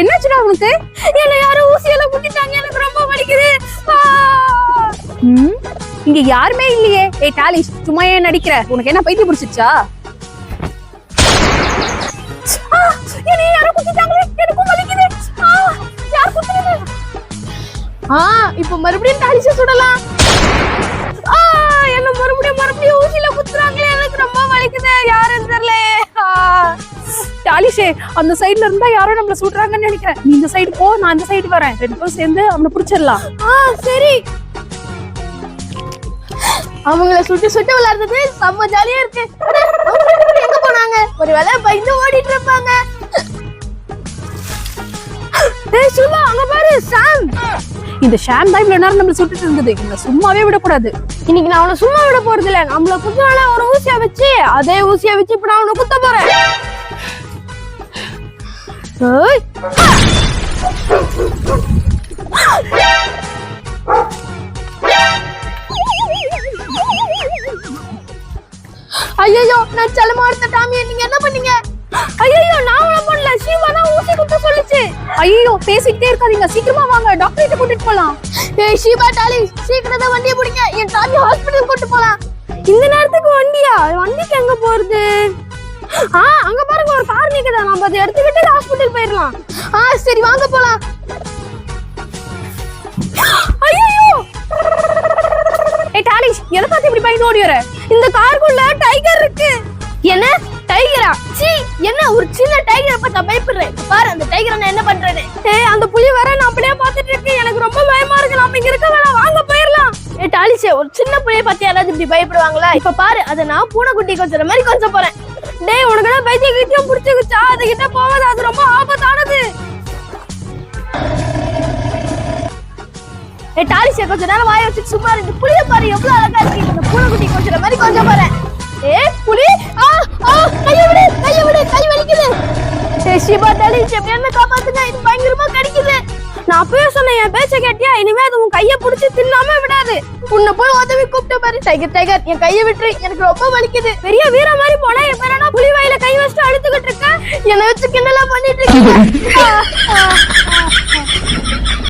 என்னாச்சுடா உனக்கு? என்ன யாரும் ஊசியெல்லாம் குத்திட்டாங்க எனக்கு ரொம்ப வலிக்குது. ஆ! இங்க யாருமே இல்லையே. ஏய் டாலிஷ் சும்மா ஏன் நடிக்கிற? உனக்கு என்ன பைத்தியம் பிடிச்சிச்சா என்ன என்னை யாரோ குத்திட்டாங்களே. எனக்கும் வலிக்குது. யார் குத்துறது? ஆ இப்போ மறுபடியும் டாலிஷ சுடலாம். ஆ என்ன மறுபடியும் மறுபடியும் ஊசியில குத்துறாங்களே. எனக்கு ரொம்ப வலிக்குது. யாருன்னு தெரியல. டாலிஷே அந்த சைடுல இருந்தா யாரோ நம்மள சுடுறாங்கன்னு நினைக்கிறேன். நீ இந்த சைடு போ நான் இந்த சைடு வரேன். ரெண்டு பேரும் சேர்ந்து அவனை பிடிச்சிடலாம். ஆ சரி. அவங்கள சுட்டு சுட்டு விளையாடுறது செம்ம ஜாலியா இருக்கு. எங்க போனாங்க? ஒரு வேலை பயந்து ஓடிட்டு இருப்பாங்க. ஏய் சுல்லா அங்க பாரு சாம் இந்த ஷாம் தான் இவ்வளவு நேரம் நம்மள சுட்டுட்டு இருந்தது. இவனை சும்மாவே விடக்கூடாது. இன்னைக்கு நான் அவனை சும்மா விட போறது இல்ல நம்மள குத்தினால ஒரு ஊசியா வச்சு அதே ஊசியா வச்சு இப்ப நான் அவனை குத்த போறேன். ஏய். ஐயோ நான் செலமா எடுத்த டாமியை நீங்க என்ன பண்ணீங்க? ஐயோ நான் பண்ணல. சீமா தான் ஊசி குத்த சொல்லுச்சு. ஐயோ பேசிக்கிட்டே இருக்காதீங்க. சீக்கிரமா வாங்க. டாக்டர் கிட்ட கூட்டிட்டு போலாம். ஏய் ஷீபா டாலி சீக்கிரமா வண்டியை பிடிங்க. என் டாமி ஹாஸ்பிடல் கூட்டு போலாம். இந்த நேரத்துக்கு வண்டியா? வண்டிக்கு எங்க போறது? ஆ அங்க பாருங்க ஒரு கார் நிக்குதா. நாம அதை எடுத்துக்கிட்டு ஹாஸ்பிடல் போயிடலாம் ஆ சரி வாங்க போலாம். ஐயோ ஏய் டாலிஷ் எதை பார்த்து இப்படி பயந்து ஓடி வர? இந்த காருக்குள்ள டைகர் இருக்கு. என்ன? டைகரா சீ என்ன? ஒரு சின்ன டைகரை பார்த்தா பயப்படுறேன். பாரு அந்த டைகரை நான் என்ன பண்றேன்னு ஏய் அந்த புலி வர நான் அப்படியே பார்த்துட்டு இருக்கேன். எனக்கு ரொம்ப பயமா இருக்கு. நாம இங்க இருக்க வேணாம். வாங்க போயிடலாம் ஏ டாலிஷே ஒரு சின்ன புலியை பார்த்து யாராவது இப்படி பயப்படுவாங்களா? இப்ப பாரு அதை நான் பூனைக்குட்டி கொஞ்சம் மாதிரி கொஞ்சம் போறேன். டேய் உனக்கு தான் பைத்திய கிட்டியும் பிடிச்சிருச்சா அது கிட்ட போகாது அது ரொம்ப ஆபத்தானது. ஏ டாலிஷே கொஞ்ச நேரம் வாய வச்சு சும்மா இருந்து புளிய பாரு எவ்வளவு அழகா இருக்கு இந்த பூனைக்குட்டி கொஞ்சம் மாதிரி கொஞ்சம் பாரு. ஏ புலி? ஆ ஆ கைய விடு கைய விடு கை வலிக்குது. ஏ சிபா டாலிஷ் என்ன காப்பாத்துங்க இது நான் அப்பவே சொன்னேன் என் பேச்ச கேட்டியா? இனிமே அது உன் கைய புடிச்சு தின்னாம விடாது. உன்னை போய் உதவி கூப்பிட்டு பாரு டைகர் டைகர் என் கைய விட்டுரு எனக்கு ரொம்ப வலிக்குது. பெரிய வீர மாதிரி போனா என் பேரனா புலி வாயில கை வச்சுட்டு அழுத்துக்கிட்டு இருக்க என்னை வச்சு கிண்டலா பண்ணிட்டு இருக்கீங்க.